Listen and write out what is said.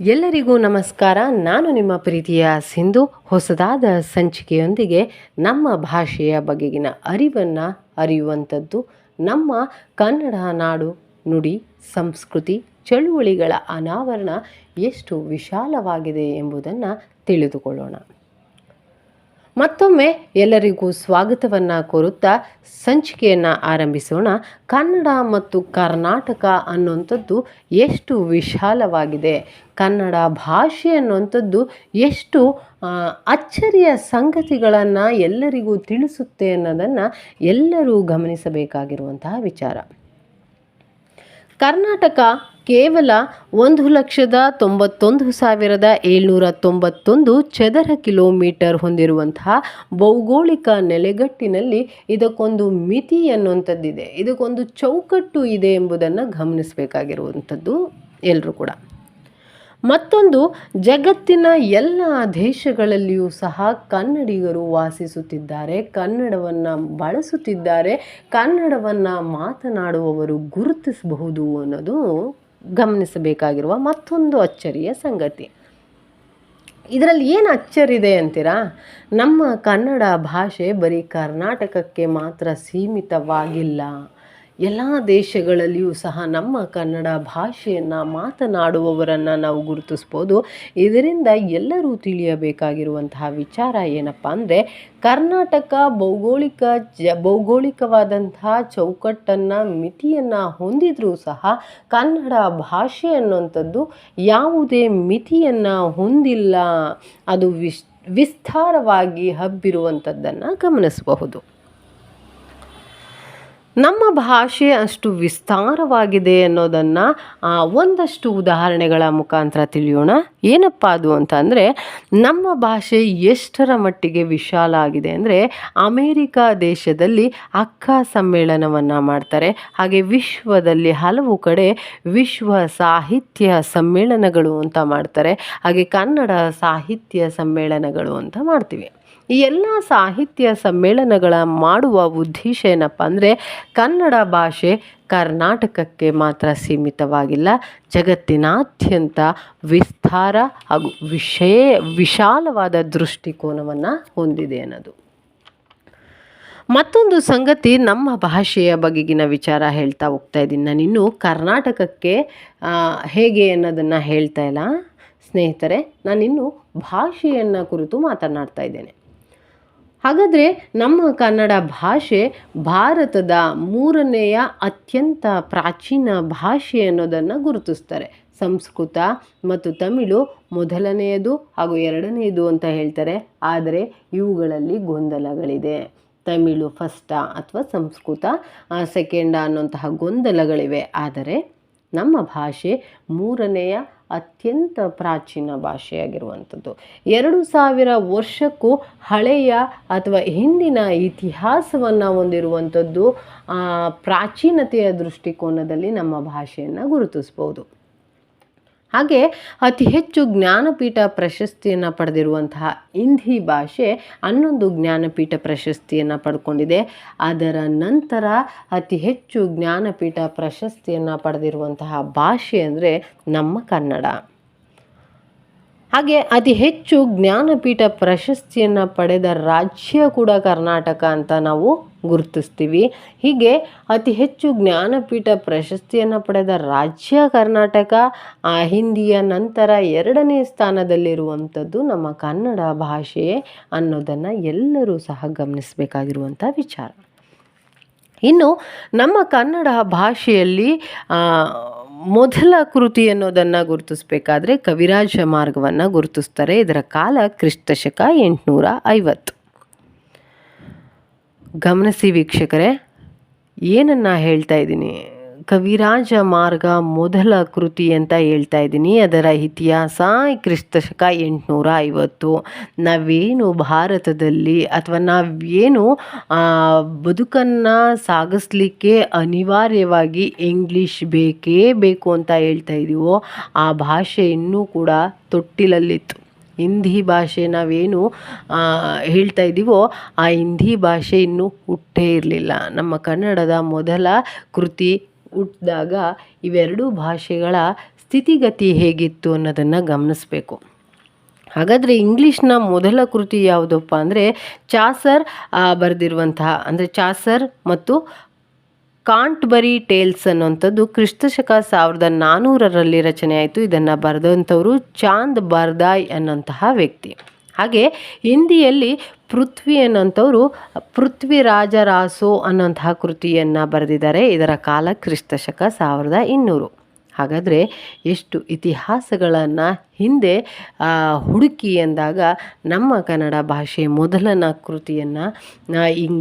ಎಲ್ಲರಿಗೂ ನಮಸ್ಕಾರ. ನಾನು ನಿಮ್ಮ ಪ್ರೀತಿಯ ಸಿಂಧು. ಹೊಸದಾದ ಸಂಚಿಕೆಯೊಂದಿಗೆ ನಮ್ಮ ಭಾಷೆಯ ಬಗೆಗಿನ ಅರಿವನ್ನು ಅರಿಯುವಂಥದ್ದು ನಮ್ಮ ಕನ್ನಡ ನಾಡು ನುಡಿ ಸಂಸ್ಕೃತಿ ಚಳುವಳಿಗಳ ಅನಾವರಣ ಎಷ್ಟು ವಿಶಾಲವಾಗಿದೆ ಎಂಬುದನ್ನು ತಿಳಿದುಕೊಳ್ಳೋಣ. ಮತ್ತೊಮ್ಮೆ ಎಲ್ಲರಿಗೂ ಸ್ವಾಗತವನ್ನು ಕೋರುತ್ತಾ ಸಂಚಿಕೆಯನ್ನು ಆರಂಭಿಸೋಣ. ಕನ್ನಡ ಮತ್ತು ಕರ್ನಾಟಕ ಅನ್ನುವಂಥದ್ದು ಎಷ್ಟು ವಿಶಾಲವಾಗಿದೆ. ಕನ್ನಡ ಭಾಷೆ ಅನ್ನುವಂಥದ್ದು ಎಷ್ಟು ಅಚ್ಚರಿಯ ಸಂಗತಿಗಳನ್ನು ಎಲ್ಲರಿಗೂ ತಿಳಿಸುತ್ತೆ ಅನ್ನೋದನ್ನು ಎಲ್ಲರೂ ಗಮನಿಸಬೇಕಾಗಿರುವಂತಹ ವಿಚಾರ. ಕರ್ನಾಟಕ ಕೇವಲ ಒಂದು ಲಕ್ಷದ ತೊಂಬತ್ತೊಂದು ಸಾವಿರದ ಏಳ್ನೂರ ತೊಂಬತ್ತೊಂದು ಚದರ ಕಿಲೋಮೀಟರ್ ಹೊಂದಿರುವಂತಹ ಭೌಗೋಳಿಕ ನೆಲೆಗಟ್ಟಿನಲ್ಲಿ ಇದಕ್ಕೊಂದು ಮಿತಿ ಅನ್ನುವಂಥದ್ದಿದೆ ಇದಕ್ಕೊಂದು ಚೌಕಟ್ಟು ಇದೆ ಎಂಬುದನ್ನು ಗಮನಿಸಬೇಕಾಗಿರುವಂಥದ್ದು ಎಲ್ಲರೂ ಕೂಡ. ಮತ್ತೊಂದು, ಜಗತ್ತಿನ ಎಲ್ಲ ದೇಶಗಳಲ್ಲಿಯೂ ಸಹ ಕನ್ನಡಿಗರು ವಾಸಿಸುತ್ತಿದ್ದಾರೆ, ಕನ್ನಡವನ್ನು ಬಳಸುತ್ತಿದ್ದಾರೆ, ಕನ್ನಡವನ್ನು ಮಾತನಾಡುವವರು ಗುರುತಿಸಬಹುದು ಅನ್ನೋದು ಗಮನಿಸಬೇಕಾಗಿರುವ ಮತ್ತೊಂದು ಅಚ್ಚರಿಯ ಸಂಗತಿ. ಇದರಲ್ಲಿ ಏನು ಅಚ್ಚರಿದೆ ಅಂತೀರಾ? ನಮ್ಮ ಕನ್ನಡ ಭಾಷೆ ಬರೀ ಕರ್ನಾಟಕಕ್ಕೆ ಮಾತ್ರ ಸೀಮಿತವಾಗಿಲ್ಲ. ಎಲ್ಲ ದೇಶಗಳಲ್ಲಿಯೂ ಸಹ ನಮ್ಮ ಕನ್ನಡ ಭಾಷೆಯನ್ನು ಮಾತನಾಡುವವರನ್ನು ನಾವು ಗುರುತಿಸ್ಬೋದು. ಇದರಿಂದ ಎಲ್ಲರೂ ತಿಳಿಯಬೇಕಾಗಿರುವಂತಹ ವಿಚಾರ ಏನಪ್ಪ ಅಂದರೆ, ಕರ್ನಾಟಕ ಭೌಗೋಳಿಕ ಜ ಭೌಗೋಳಿಕವಾದಂತಹ ಚೌಕಟ್ಟನ್ನು, ಮಿತಿಯನ್ನು ಹೊಂದಿದ್ರೂ ಸಹ ಕನ್ನಡ ಭಾಷೆ ಅನ್ನುವಂಥದ್ದು ಯಾವುದೇ ಮಿತಿಯನ್ನು ಹೊಂದಿಲ್ಲ. ಅದು ವಿಸ್ ವಿಸ್ತಾರವಾಗಿ ಹಬ್ಬಿರುವಂಥದ್ದನ್ನು ಗಮನಿಸಬಹುದು. ನಮ್ಮ ಭಾಷೆ ಅಷ್ಟು ವಿಸ್ತಾರವಾಗಿದೆ ಅನ್ನೋದನ್ನು ಒಂದಷ್ಟು ಉದಾಹರಣೆಗಳ ಮುಖಾಂತರ ತಿಳಿಯೋಣ. ಏನಪ್ಪ ಅದು ಅಂತ ಅಂದರೆ, ನಮ್ಮ ಭಾಷೆ ಎಷ್ಟರ ಮಟ್ಟಿಗೆ ವಿಶಾಲ ಆಗಿದೆ ಅಂದರೆ, ಅಮೇರಿಕಾ ದೇಶದಲ್ಲಿ ಅಕ್ಕ ಸಮ್ಮೇಳನವನ್ನು ಮಾಡ್ತಾರೆ. ಹಾಗೆ ವಿಶ್ವದಲ್ಲಿ ಹಲವು ಕಡೆ ವಿಶ್ವ ಸಾಹಿತ್ಯ ಸಮ್ಮೇಳನಗಳು ಅಂತ ಮಾಡ್ತಾರೆ. ಹಾಗೆ ಕನ್ನಡ ಸಾಹಿತ್ಯ ಸಮ್ಮೇಳನಗಳು ಅಂತ ಮಾಡ್ತೀವಿ. ಈ ಎಲ್ಲ ಸಾಹಿತ್ಯ ಸಮ್ಮೇಳನಗಳ ಮಾಡುವ ಉದ್ದೇಶ ಏನಪ್ಪ ಅಂದರೆ ಕನ್ನಡ ಭಾಷೆ ಕರ್ನಾಟಕಕ್ಕೆ ಮಾತ್ರ ಸೀಮಿತವಾಗಿಲ್ಲ. ಜಗತ್ತಿನಾದ್ಯಂತ ವಿಸ್ತಾರ ಹಾಗೂ ವಿಷಯ, ವಿಶಾಲವಾದ ದೃಷ್ಟಿಕೋನವನ್ನು ಹೊಂದಿದೆ ಅನ್ನೋದು. ಮತ್ತೊಂದು ಸಂಗತಿ ನಮ್ಮ ಭಾಷೆಯ ಬಗೆಗಿನ ವಿಚಾರ ಹೇಳ್ತಾ ಹೋಗ್ತಾ ಇದ್ದೀನಿ. ನಾನಿನ್ನು ಕರ್ನಾಟಕಕ್ಕೆ ಹೇಗೆ ಅನ್ನೋದನ್ನು ಹೇಳ್ತಾ ಇಲ್ಲ. ಸ್ನೇಹಿತರೆ, ನಾನಿನ್ನು ಭಾಷೆಯನ್ನು ಕುರಿತು ಮಾತನಾಡ್ತಾ ಇದ್ದೇನೆ. ಹಾಗಾದರೆ ನಮ್ಮ ಕನ್ನಡ ಭಾಷೆ ಭಾರತದ ಮೂರನೆಯ ಅತ್ಯಂತ ಪ್ರಾಚೀನ ಭಾಷೆ ಅನ್ನೋದನ್ನು ಗುರುತಿಸ್ತಾರೆ. ಸಂಸ್ಕೃತ ಮತ್ತು ತಮಿಳು ಮೊದಲನೆಯದು ಹಾಗೂ ಎರಡನೆಯದು ಅಂತ ಹೇಳ್ತಾರೆ. ಆದರೆ ಇವುಗಳಲ್ಲಿ ಗೊಂದಲಗಳಿದೆ. ತಮಿಳು ಫಸ್ಟಾ ಅಥವಾ ಸಂಸ್ಕೃತ ಸೆಕೆಂಡ ಅನ್ನುವಂತಹ ಗೊಂದಲಗಳಿವೆ. ಆದರೆ ನಮ್ಮ ಭಾಷೆ ಮೂರನೆಯ ಅತ್ಯಂತ ಪ್ರಾಚೀನ ಭಾಷೆಯಾಗಿರುವಂಥದ್ದು. ಎರಡು ಸಾವಿರ ವರ್ಷಕ್ಕೂ ಹಳೆಯ ಅಥವಾ ಹಿಂದಿನ ಇತಿಹಾಸವನ್ನು ಹೊಂದಿರುವಂಥದ್ದು ಪ್ರಾಚೀನತೆಯ ದೃಷ್ಟಿಕೋನದಲ್ಲಿ ನಮ್ಮ ಭಾಷೆಯನ್ನು ಗುರುತಿಸ್ಬೋದು. ಹಾಗೆ ಅತಿ ಹೆಚ್ಚು ಜ್ಞಾನಪೀಠ ಪ್ರಶಸ್ತಿಯನ್ನು ಪಡೆದಿರುವಂತಹ ಹಿಂದಿ ಭಾಷೆ ಹನ್ನೊಂದು ಜ್ಞಾನಪೀಠ ಪ್ರಶಸ್ತಿಯನ್ನು ಪಡ್ಕೊಂಡಿದೆ. ಅದರ ನಂತರ ಅತಿ ಹೆಚ್ಚು ಜ್ಞಾನಪೀಠ ಪ್ರಶಸ್ತಿಯನ್ನು ಪಡೆದಿರುವಂತಹ ಭಾಷೆ ಅಂದರೆ ನಮ್ಮ ಕನ್ನಡ. ಹಾಗೆ ಅತಿ ಹೆಚ್ಚು ಜ್ಞಾನಪೀಠ ಪ್ರಶಸ್ತಿಯನ್ನು ಪಡೆದ ರಾಜ್ಯ ಕೂಡ ಕರ್ನಾಟಕ ಅಂತ ನಾವು ಗುರುತಿಸ್ತೀವಿ. ಹೀಗೆ ಅತಿ ಹೆಚ್ಚು ಜ್ಞಾನಪೀಠ ಪ್ರಶಸ್ತಿಯನ್ನು ಪಡೆದ ರಾಜ್ಯ ಕರ್ನಾಟಕ, ಆ ಹಿಂದಿಯ ನಂತರ ಎರಡನೇ ಸ್ಥಾನದಲ್ಲಿರುವಂಥದ್ದು ನಮ್ಮ ಕನ್ನಡ ಭಾಷೆ ಅನ್ನೋದನ್ನು ಎಲ್ಲರೂ ಸಹ ಗಮನಿಸಬೇಕಾಗಿರುವಂಥ ವಿಚಾರ. ಇನ್ನು ನಮ್ಮ ಕನ್ನಡ ಭಾಷೆಯಲ್ಲಿ ಮೊದಲ ಕೃತಿ ಅನ್ನೋದನ್ನು ಗುರುತಿಸಬೇಕಾದ್ರೆ ಕವಿರಾಜ ಮಾರ್ಗವನ್ನು ಗುರುತಿಸ್ತಾರೆ. ಇದರ ಕಾಲ ಕ್ರಿಸ್ತಶಕ ಎಂಟುನೂರ ಐವತ್ತು. ಗಮನಿಸಿ ವೀಕ್ಷಕರೇ, ಏನನ್ನ ಹೇಳ್ತಾ ಇದ್ದೀನಿ? ಕವಿರಾಜ ಮಾರ್ಗ ಮೊದಲ ಕೃತಿ ಅಂತ ಹೇಳ್ತಾ ಇದ್ದೀನಿ. ಅದರ ಇತಿಹಾಸ ಕ್ರಿಸ್ತಶಕ ಎಂಟುನೂರ ಐವತ್ತು. ನಾವೇನು ಭಾರತದಲ್ಲಿ ಅಥವಾ ನಾವೇನು ಬದುಕನ್ನು ಸಾಗಿಸ್ಲಿಕ್ಕೆ ಅನಿವಾರ್ಯವಾಗಿ ಇಂಗ್ಲೀಷ್ ಬೇಕೇ ಬೇಕು ಅಂತ ಹೇಳ್ತಾ ಇದ್ದೀವೋ ಆ ಭಾಷೆ ಇನ್ನೂ ಕೂಡ ತೊಟ್ಟಿಲಲ್ಲಿತ್ತು. ಹಿಂದಿ ಭಾಷೆ ನಾವೇನು ಹೇಳ್ತಾ ಇದ್ದೀವೋ ಆ ಹಿಂದಿ ಭಾಷೆ ಇನ್ನೂ ಹುಟ್ಟೇ ಇರಲಿಲ್ಲ. ನಮ್ಮ ಕನ್ನಡದ ಮೊದಲ ಕೃತಿ ಹುಟ್ಟಿದಾಗ ಇವೆರಡೂ ಭಾಷೆಗಳ ಸ್ಥಿತಿಗತಿ ಹೇಗಿತ್ತು ಅನ್ನೋದನ್ನು ಗಮನಿಸಬೇಕು. ಹಾಗಾದರೆ ಇಂಗ್ಲೀಷ್ನ ಮೊದಲ ಕೃತಿ ಯಾವುದಪ್ಪ ಅಂದರೆ ಚಾಸರ್ ಬರೆದಿರುವಂತಹ ಅಂದರೆ ಚಾಸರ್ ಮತ್ತು ಕಾಂಟ್ಬರಿ ಟೇಲ್ಸ್ ಅನ್ನುವಂಥದ್ದು ಕ್ರಿಸ್ತಶಕ ಸಾವಿರದ ನಾನ್ನೂರರಲ್ಲಿ ರಚನೆ ಆಯಿತು. ಇದನ್ನು ಬರೆದಂಥವರು ಚಾಂದ್ ಬರ್ದಾಯ್ ಅನ್ನೋಂತಹ ವ್ಯಕ್ತಿ. ಹಾಗೆ ಹಿಂದಿಯಲ್ಲಿ ಪೃಥ್ವಿ ಅನ್ನೋಂಥವ್ರು ಪೃಥ್ವಿರಾಜರಾಸು ಅನ್ನೋಂತಹ ಕೃತಿಯನ್ನು ಬರೆದಿದ್ದಾರೆ. ಇದರ ಕಾಲ ಕ್ರಿಸ್ತಶಕ ಸಾವಿರದ ಇನ್ನೂರು. ಹಾಗಾದರೆ ಎಷ್ಟು ಇತಿಹಾಸಗಳನ್ನು ಹಿಂದೆ ಹುಡುಕಿ ಎಂದಾಗ ನಮ್ಮ ಕನ್ನಡ ಭಾಷೆ ಮೊದಲನ ಕೃತಿಯನ್ನು ಇಂಗ್